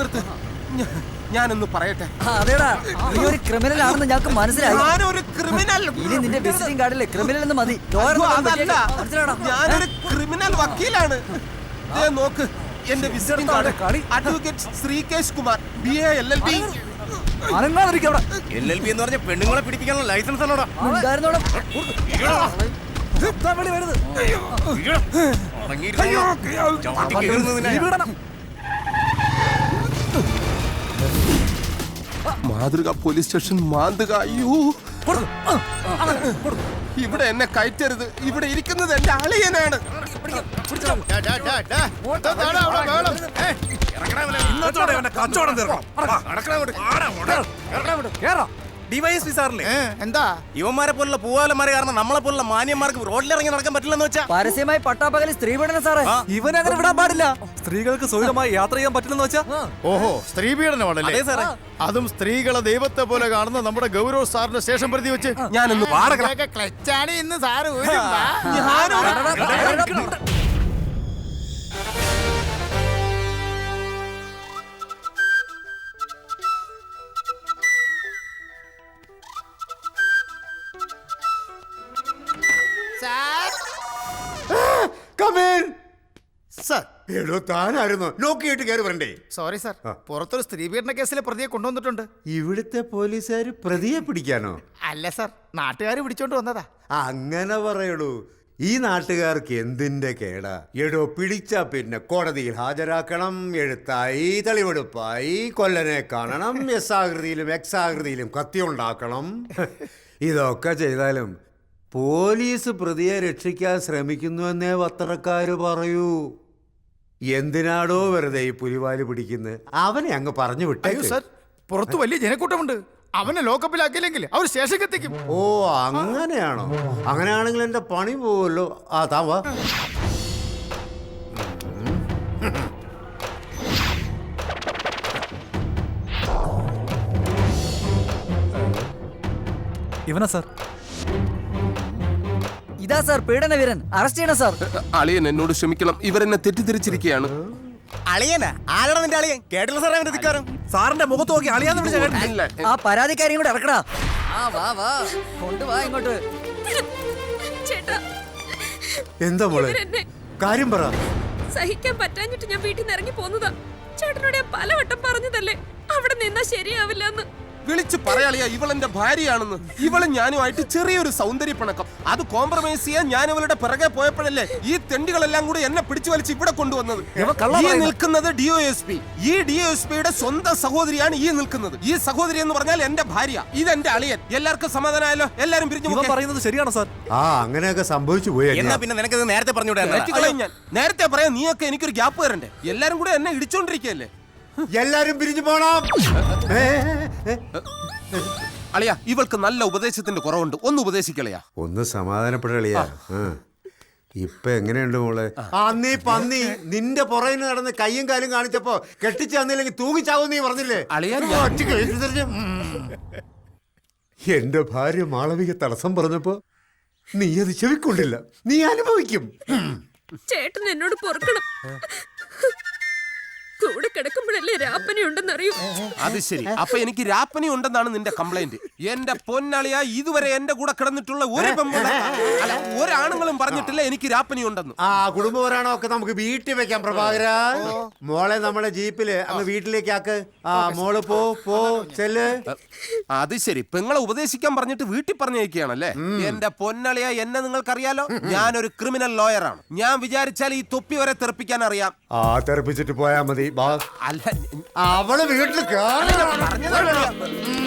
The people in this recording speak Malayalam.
നിർത്ത് നിർത്ത്. ഞാനൊന്ന് പറയട്ടെ? അതേടാ. നീ ഒരു ക്രിമിനൽ ആണെന്ന് ഞങ്ങൾക്ക് മനസ്സിലായി. ഞാൻ ഒരു ക്രിമിനൽ ഇനി നിന്റെ വിസിറ്റിംഗ് കാർഡിലെ ക്രിമിനൽ എന്ന് മതി. ഞാനൊരു ക്രിമിനൽ വക്കീലാണ്. ദേ നോക്ക്. എന്റെ visiting card. Advocate Sreekesh Kumar B A L L B അവിടെ. എൽ എൽ ബി എന്ന് പറഞ്ഞ പെണ്ണുങ്ങളെ പിടിപ്പിക്കാനുള്ള ലൈസൻസ് ആണോടാ വരുന്നത്. മാതൃക പോലീസ് സ്റ്റേഷൻ മാന്തുക. അയ്യോ. ഇവിടെ എന്നെ കയറ്റരുത്. ഇവിടെ ഇരിക്കുന്നത് എന്റെ അളിയനാണ്. കച്ചവടം തീർക്കണം. ഡിവൈഎസ്പി സാറില്ലേ? എന്താ? ഇവന്മാരെ പോലുള്ള പൂവാലന്മാരെ കാരണം നമ്മളെ പോലുള്ള മാന്യന്മാർക്ക് റോഡിലിറങ്ങി നടക്കാൻ പറ്റില്ലെന്ന് വെച്ചാ? പരസ്യമായി പട്ടാപ്പകൽ സ്ത്രീ പീഡനം സാറേ. ഇവൻ അങ്ങനെ വിടാൻ പാടില്ല. സ്ത്രീകൾക്ക് സുഖമായി യാത്ര ചെയ്യാൻ പറ്റില്ലെന്ന് വെച്ചാ? ഓഹോ സ്ത്രീ പീഡനമാണല്ലേ? അതെ സാറേ. അതും സ്ത്രീകളെ ദൈവത്തെ പോലെ കാണുന്ന നമ്മുടെ ഗൗരവ് സാറിന്റെ സ്റ്റേഷൻ പ്രതി വെച്ച്. ഞാനൊന്ന് ക്ലച്ചാണ് ഇന്ന് സാറ്. സർ? എടോ താനായിരുന്നു. നോക്കിയിട്ട് കയറി വരണ്ടേ? സോറി സാർ പുറത്തൊരു സ്ത്രീ പീഡന കേസിലെ പ്രതിയെ കൊണ്ടുവന്നിട്ടുണ്ട്. ഇവിടുത്തെ പോലീസുകാർ പ്രതിയെ പിടിക്കാനോ? അല്ല സാർ നാട്ടുകാർ പിടിച്ചോണ്ട് വന്നതാ. അങ്ങനെ പറയുള്ളൂ ഈ നാട്ടുകാർക്ക് എന്തിന്റെ കേടാ? എടോ പിടിച്ച പിന്നെ കോടതിയിൽ ഹാജരാക്കണം. എഴുത്തായി തെളിവെടുപ്പായി കൊല്ലനെ കാണണം. എസ് ആകൃതിയിലും എക്സ് ആകൃതിയിലും കത്തി ഉണ്ടാക്കണം. ഇതൊക്കെ ചെയ്താലും പോലീസ് പ്രതിയെ രക്ഷിക്കാൻ ശ്രമിക്കുന്നുവെന്നേ പത്രക്കാര് പറയൂ. എന്തിനാടോ വെറുതെ ഈ പുലിവാൽ പിടിക്കുന്നത് അവനെ അങ്ങ് പറഞ്ഞു അയ്യോ സർ പുറത്ത് വലിയ ജനക്കൂട്ടമുണ്ട്. അവനെ ലോക്കപ്പിലാക്കിയില്ലെങ്കിൽ അവർ എത്തിക്കും ഓ അങ്ങനെയാണോ? അങ്ങനെയാണെങ്കിൽ എന്റെ പണി പോവല്ലോ. ആ താ വാ. ഇവനാ സാർ? ഇതാ സാർ പീഡന വീരൻ അറസ്റ്റ് ചെയ്യണം സാർ. അളിയൻ എന്നോട് ക്ഷമിക്കണം. ഇവരെന്നെ തെറ്റിദ്ധരിച്ചിരിക്കുകയാണ്. അളിയനാ? ആരാടാ നിന്റെ അളിയൻ? കേട്ടില്ല സാറേ അവന്റെ ധിക്കാരം. സാറിന്റെ മുഖത്ത് നോക്കി അളിയാന്ന് വിളിച്ച കേട്ടില്ല? ആ പരാതിക്കാരിയും കൂടെ ഇറക്കടാ. ആ വാ വാ. കൊണ്ടുവാ ഇങ്ങോട്ട്. എന്താ മോളെ? കാര്യം പറ. സഹിക്കാൻ പറ്റാഞ്ഞിട്ട് ഞാൻ വീട്ടിൽ നിന്ന് ഇറങ്ങി പോന്നതാ. ചേട്ടനോട് ഞാൻ പലവട്ടം പറഞ്ഞതല്ലേ? അവിടെ നിന്നാ ശരിയാവില്ല എന്ന് വിളിച്ചു പറയാളിയാ ഇവളെന്റെ ഭാര്യയാണെന്ന്. ഇവളും ഞാനുമായിട്ട് ചെറിയൊരു സൗന്ദര്യ പിണക്കം അത് കോംപ്രമൈസ് ചെയ്യാൻ ഞാൻ ഇവളുടെ പിറകെ പോയപ്പോഴല്ലേ ഈ തെണ്ടികളെല്ലാം കൂടി എന്നെ പിടിച്ചു വലിച്ച് ഇവിടെ കൊണ്ടുവന്നത്. ഈ ഡി നിൽക്കുന്നത് ഡിഒഎസ്പി ഈ ഡിഒഎസ്പിയുടെ സ്വന്തം സഹോദരിയാണ് ഈ നിൽക്കുന്നത്. ഈ സഹോദരി എന്ന് പറഞ്ഞാൽ എന്റെ ഭാര്യ. ഇത് എന്റെ അളിയൻ. എല്ലാവർക്കും സമാധാനമായല്ലോ? എല്ലാരും പിരിഞ്ഞു. പറയുന്നത് ശരിയാണ് സാർ? ആ അങ്ങനെയൊക്കെ സംഭവിച്ചു പോയി എന്നാ പിന്നെ നിനക്ക് നേരത്തെ പറഞ്ഞൂടെ ഞാൻ നേരത്തെ പറയാം നീയൊക്കെ എനിക്കൊരു ഗ്യാപ്പ് തരണ്ടേ? എല്ലാരും കൂടെ എന്നെ ഇടിച്ചോണ്ടിരിക്കല്ലേ എല്ലാരും പിരിഞ്ഞു പോണം. അളിയ ഇവൾക്ക് നല്ല ഉപദേശത്തിന്റെ കുറവുണ്ട്. ഒന്ന് ഉപദേശിക്കളയാ ഒന്ന് സമാധാനപ്പെടളിയാ ഇപ്പൊ എങ്ങനെയുണ്ട് മോളെ? ആ. നീ പന്നി നിന്റെ പുറകിൽ നടന്ന് കയ്യും കാലും കാണിച്ചപ്പോ കെട്ടിച്ചു തന്നില്ലെങ്കിൽ തൂങ്ങിച്ചാവും നീ പറഞ്ഞില്ലേ? അളിയാ, എന്റെ ഭാര്യ മാളവിക തടസ്സം പറഞ്ഞപ്പോ നീ അത് ചെവിക്കൊണ്ടില്ല. നീ അനുഭവിക്കും. ചേട്ടൻ എന്നോട് പൊറുക്കണം. കൂടെ കിടക്കുമ്പോഴല്ലേ രാപ്പനി ഉണ്ടെന്നറിയൂ അത് ശരി. അപ്പൊ എനിക്ക് രാപ്പനി ഉണ്ടെന്നാണ് നിന്റെ കംപ്ലൈന്റ് എന്റെ പൊന്നളിയ ഇതുവരെ എന്റെ കൂടെ കിടന്നിട്ടുള്ള ഒരു അല്ല ഒരാണുങ്ങളും പറഞ്ഞിട്ടില്ല എനിക്ക് രാപ്പനി ഉണ്ടെന്ന്. ആ കുടുംബപരാണോ ഒക്കെ നമുക്ക് വീട്ടിൽ വെക്കാം പ്രഭാകര. മോളെ നമ്മളെ ജീപ്പിൽ അങ്ങ് വീട്ടിലേക്ക് ആക്ക്. ആ മോൾ പോ പോ ചെല്ല്. അത് ശരി. പെങ്ങളെ ഉപദേശിക്കാൻ പറഞ്ഞിട്ട് വീട്ടിൽ പറഞ്ഞേക്കുകയാണല്ലേ എന്റെ പൊന്നളിയ എന്നെ നിങ്ങൾക്കറിയാലോ? ഒരു ക്രിമിനൽ ലോയറാണ്. ഞാൻ വിചാരിച്ചാൽ ഈ തൊപ്പി വരെ തെറിപ്പിക്കാൻ അറിയാം. ആ തെറിപ്പിച്ചിട്ട് പോയാ മതി അല്ല അവൾ വീട്ടിൽ കേറി പറഞ്ഞതല്ലേ.